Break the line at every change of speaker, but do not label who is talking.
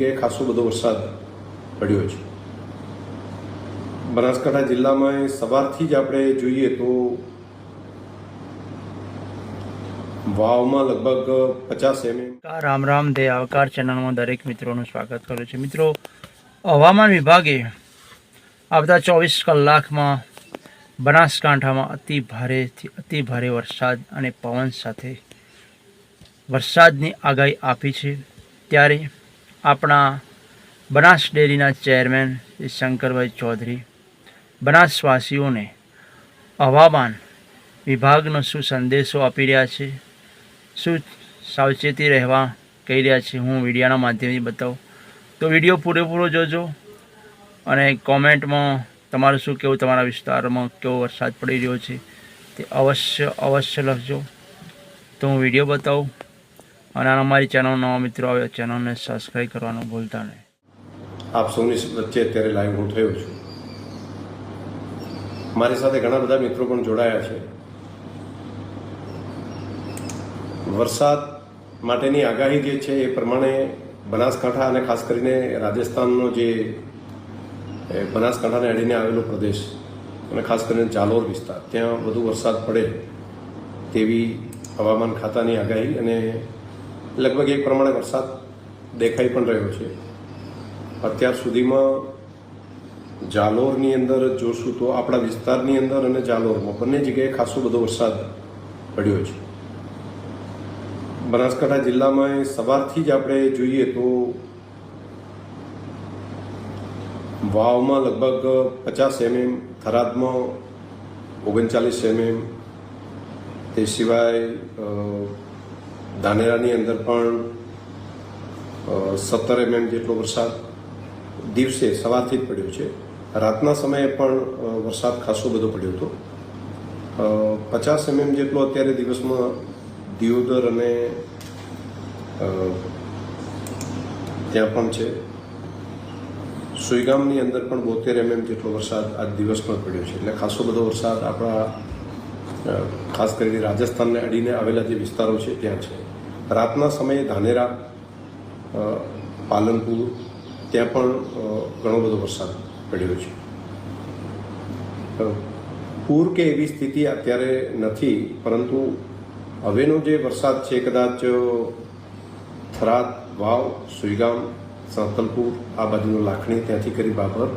જગ્યાએ ખાસો બધો વરસાદ પડ્યો છે. બનાસકાંઠા જિલ્લામાં સવારથી જ આપણે જોઈએ તો વાવમાં લગભગ પચાસ એમએમ
રામ રામ દે આવકાર ચેનલમાં દરેક મિત્રોનું સ્વાગત કરું છું. મિત્રો, હવામાન વિભાગે આવતા ચોવીસ કલાકમાં બનાસકાંઠામાં અતિ ભારેથી અતિ ભારે વરસાદ અને પવન સાથે વરસાદની આગાહી આપી છે. ત્યારે આપણા બનાસ ડેરીના ચેરમેન શ્રી શંકરભાઈ ચૌધરી. બનાસવાસીઓને હવામાન વિભાગનો શું સંદેશો આપી રહ્યા છે? શું સાવચેતી રહેવા કહી રહ્યા છે? હું વિડીયોના માધ્યમથી બતાવું. તો વીડિયો પૂરેપૂરો જોજો અને કોમેન્ટમાં તમારું શું કેવું તમારા વિસ્તારમાં કેવો વરસાદ પડી રહ્યો છે તે અવશ્ય અવશ્ય લખજો. તો હું વીડિયો બતાવું. અને અમારી ચેનલ નવા મિત્રો આવે ચેનલને સબસ્ક્રાઈબ કરવાનું ભૂલતા નહીં.
આપ સૌની વચ્ચે અત્યારે લાઈવ હું થયો છું. મારી સાથે ઘણા બધા મિત્રો પણ જોડાયા છે. વરસાદ માટેની આગાહી જે છે એ પ્રમાણે બનાસકાંઠા અને ખાસ કરીને રાજસ્થાનનો જે બનાસકાંઠાને અડીને આવેલો પ્રદેશ અને ખાસ કરીને ચાલોર વિસ્તાર, ત્યાં વધુ વરસાદ પડે તેવી હવામાન ખાતાની આગાહી અને લગભગ એક પ્રમાણે વરસાદ દેખાઈ પણ રહ્યો છે. અત્યાર સુધીમાં જાલોરની અંદર જોશું તો આપણા વિસ્તારની અંદર અને જાલોરમાં બંને જગ્યાએ ખાસો બધો વરસાદ પડ્યો છે. બનાસકાંઠા જિલ્લામાં સવારથી જ આપણે જોઈએ તો વાવમાં લગભગ પચાસ એમએમ, થરાદમાં ઓગણચાલીસ એમએમ, તે સિવાય ધાનેરાની અંદર પણ સત્તર એમએમ જેટલો વરસાદ દિવસે સવારથી જ પડ્યો છે. રાતના સમયે પણ વરસાદ ખાસો બધો પડ્યો હતો. પચાસ એમએમ જેટલો અત્યારે દિવસમાં દિયોદર અને ત્યાં પણ છે. સુઈગામની અંદર પણ બોતેર એમએમ જેટલો વરસાદ આજ દિવસમાં પડ્યો છે. એટલે ખાસો બધો વરસાદ આપણા ખાસ કરીને રાજસ્થાનને અડીને આવેલા જે વિસ્તારો છે, ત્યાં છે. રાતના સમયે ધાનેરા પાલનપુર, ત્યાં પણ ઘણો બધો વરસાદ પડ્યો છે. પૂર કે એવી સ્થિતિ અત્યારે નથી, પરંતુ હવેનો જે વરસાદ છે, કદાચ થરાદ, વાવ, સુઈગામ, સાંતલપુર, આ બાજુનો લાખણી ત્યાંથી કરી બાબર